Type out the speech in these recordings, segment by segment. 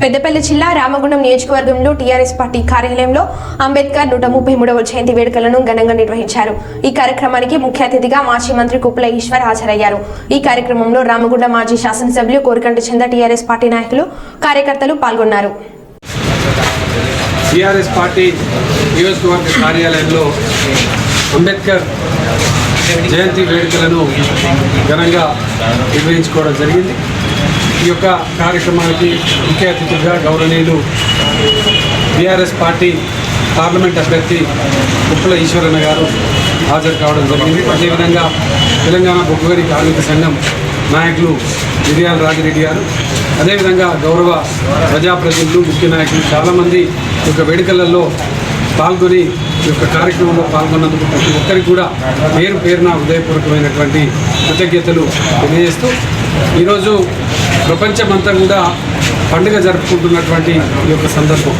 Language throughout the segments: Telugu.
పెద్దపల్లి జిల్లా రామగుండం నియోజకవర్గంలో టీఆర్ఎస్ పార్టీ కార్యాలయంలో అంబేద్కర్ నూట ముప్పై మూడవ జయంతి వేడుకలను ఘనంగా నిర్వహించారు. ఈ కార్యక్రమానికి ముఖ్య అతిథిగా మాజీ మంత్రి కుప్పల ఈశ్వర్ హాజరయ్యారు. ఈ కార్యక్రమంలో రామగుండం మాజీ శాసనసభ్యులు కోరికంట చంద టీఆర్ఎస్ పార్టీ నాయకులు కార్యకర్తలు పాల్గొన్నారు. టీఆర్ఎస్ పార్టీ నియోజకవర్గ కార్యాలయంలో అంబేద్కర్ జయంతి వేడుకలను ఘనంగా నిర్వహించుకోవడం జరిగింది. ఈ యొక్క కార్యక్రమానికి ముఖ్య అతిథిగా గౌరవనీయులు బీఆర్ఎస్ పార్టీ పార్లమెంట్ అభ్యర్థి కుప్పల ఈశ్వరన్న గారు హాజరు కావడం జరిగింది. అదేవిధంగా తెలంగాణ బొగ్గుగరి కార్మిక సంఘం నాయకులు మిరియాల రాజిరెడ్డి గారు అదేవిధంగా గౌరవ ప్రజాప్రతినిధులు ముఖ్య నాయకులు చాలామంది ఈ యొక్క వేడుకలలో పాల్గొని ఈ యొక్క కార్యక్రమంలో పాల్గొన్నందుకు ప్రతి ఒక్కరికి కూడా పేరు పేరున హృదయపూర్వకమైనటువంటి కృతజ్ఞతలు తెలియజేస్తూ ఈరోజు ప్రపంచమంతా కూడా పండుగ జరుపుకుంటున్నటువంటి ఈ యొక్క సందర్భం.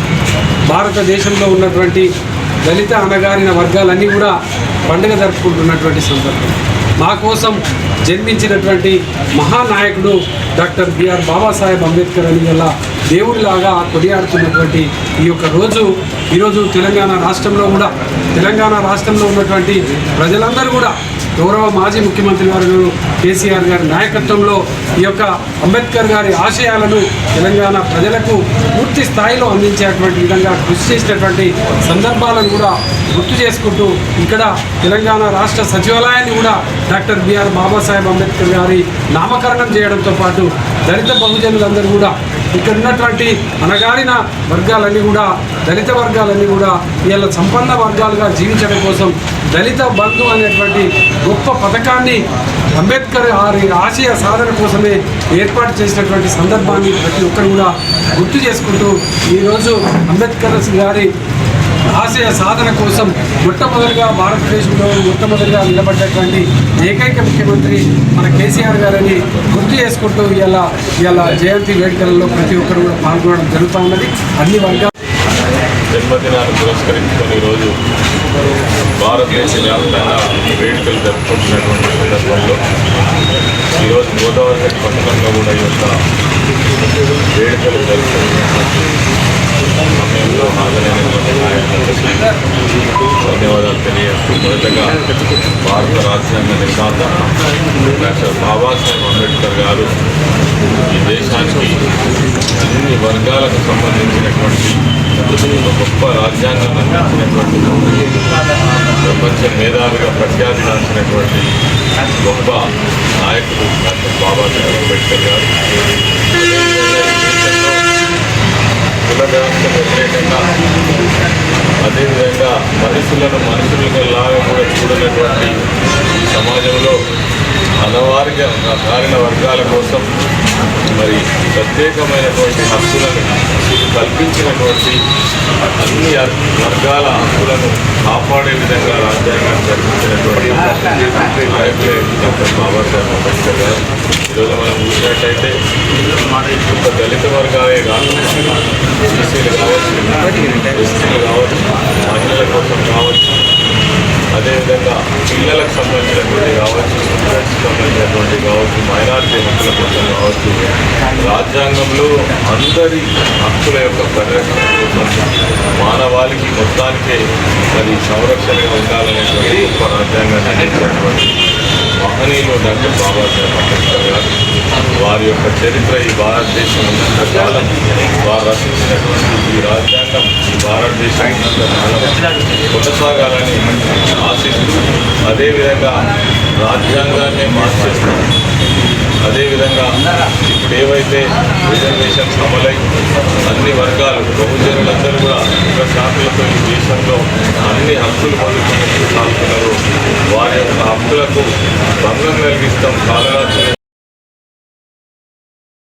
భారతదేశంలో ఉన్నటువంటి దళిత అనగారిన వర్గాలన్నీ కూడా పండుగ జరుపుకుంటున్నటువంటి సందర్భం. మా కోసం జన్మించినటువంటి మహానాయకుడు డాక్టర్ బిఆర్ బాబాసాహెబ్ అంబేద్కర్ అని గల దేవుడిలాగా కొనియాడుతున్నటువంటి ఈ యొక్క రోజు ఈరోజు తెలంగాణ రాష్ట్రంలో కూడా తెలంగాణ రాష్ట్రంలో ఉన్నటువంటి ప్రజలందరూ కూడా గౌరవ మాజీ ముఖ్యమంత్రి గారు కేసీఆర్ గారి నాయకత్వంలో ఈ యొక్క అంబేద్కర్ గారి ఆశయాలను తెలంగాణ ప్రజలకు పూర్తి స్థాయిలో అందించేటువంటి విధంగా కృషి చేసినటువంటి సందర్భాలను కూడా గుర్తు చేసుకుంటూ ఇక్కడ తెలంగాణ రాష్ట్ర సచివాలయాన్ని కూడా డాక్టర్ బిఆర్ బాబాసాహెబ్ అంబేద్కర్ గారి నామకరణం చేయడంతో పాటు దళిత బహుజనులందరూ కూడా ఇక్కడ ఉన్నటువంటి అనగాడిన వర్గాలన్నీ కూడా దళిత వర్గాలన్నీ కూడా వీళ్ళ సంపన్న వర్గాలుగా జీవించడం కోసం దళిత బంధు అనేటువంటి గొప్ప పథకాన్ని అంబేద్కర్ వారి ఆశయ సాధన కోసమే ఏర్పాటు చేసినటువంటి సందర్భాన్ని ప్రతి ఒక్కరు కూడా గుర్తు చేసుకుంటూ ఈరోజు అంబేద్కర్ గారి ఆశయ సాధన కోసం మొట్టమొదటిగా భారతదేశంలో మొట్టమొదటిగా నిలబడ్డటువంటి ఏకైక ముఖ్యమంత్రి మన కేసీఆర్ గారని గుర్తు చేసుకుంటూ ఇలా ఇలా జయంతి వేడుకలలో ప్రతి ఒక్కరు కూడా పాల్గొనడం జరుగుతూ ఉన్నది. అన్ని వర్గాలు జన్మదినాన్ని పురస్కరించుకొని ఈరోజు భారతదేశ వ్యాప్తంగా వేడుకలు జరుపుకుంటున్నటువంటి సందర్భంలో ఈరోజు గోదావరి పట్టణంలో కూడా ఈ యొక్క వేడుకలు జరుపుకుంటున్నటువంటి మొదటగా భారత రాజ్యాంగ నిర్మాత డాక్టర్ బాబాసాహెబ్ అంబేద్కర్ గారు ఈ దేశానికి అన్ని వర్గాలకు సంబంధించినటువంటి ఒక గొప్ప రాజ్యాంగాన్ని అందించినటువంటి ప్రపంచ మేధావిగా ప్రఖ్యాతిగాంచినటువంటి గొప్ప నాయకుడు డాక్టర్ బాబాసాహెబ్ అంబేద్కర్ గారు. కుల వ్యవస్థకు వ్యతిరేకంగా అదేవిధంగా మనుషులను మనుషులుగా లాగా కూడా చూడనటువంటి ఈ సమాజంలో అనవారిగా కారిన వర్గాల కోసం మరి ప్రత్యేకమైనటువంటి హక్కులను కల్పించినటువంటి అన్ని వర్గాల హక్కులను కాపాడే విధంగా రాజ్యాంగం కల్పించినటువంటి నాయకులే బాబాసాహెబ్ అంబేద్కర్ చూసినట్టయితే ఒక దళిత వర్గాలే కాకుండా ఎస్సీలు కావచ్చు ఎస్టీలు కావచ్చు మహిళల కోసం కావచ్చు అదేవిధంగా పిల్లలకు సంబంధించినటువంటి కావచ్చు స్టూడెంట్స్కి సంబంధించినటువంటి కావచ్చు మైనారిటీ హక్కుల కోసం కావచ్చు రాజ్యాంగంలో అందరి హక్కుల యొక్క పరిరక్షణ కోసం మానవాళికి మొత్తానికే అది సంరక్షణగా ఉండాలనేటువంటి ఒక రాజ్యాంగాన్ని అందించినటువంటి మహనీయులు డాక్టర్ బాబాసాహెబ్ అంబేద్కర్ గారు వారి యొక్క చరిత్ర ఈ భారతదేశం ఉన్నంత కాలం వారు రచించినటువంటి ఈ రాజ్యాంగం ఈ భారతదేశం ఉన్నంత కాలం కొనసాగాలని ఆశిస్తూ అదేవిధంగా రాజ్యాంగాన్ని మార్చేస్తాం ఇప్పుడు ఏవైతే రిజర్వేషన్స్ అమలై అన్ని వర్గాలు బహుజనులందరూ కూడా ఇంకా శాఖలతో ఈ దేశంలో అన్ని హక్కులు పొందుతున్నట్టు సాగుతున్నారు వారి యొక్క హక్కులకు భంగం కలిగిస్తాం కాలరాత్రి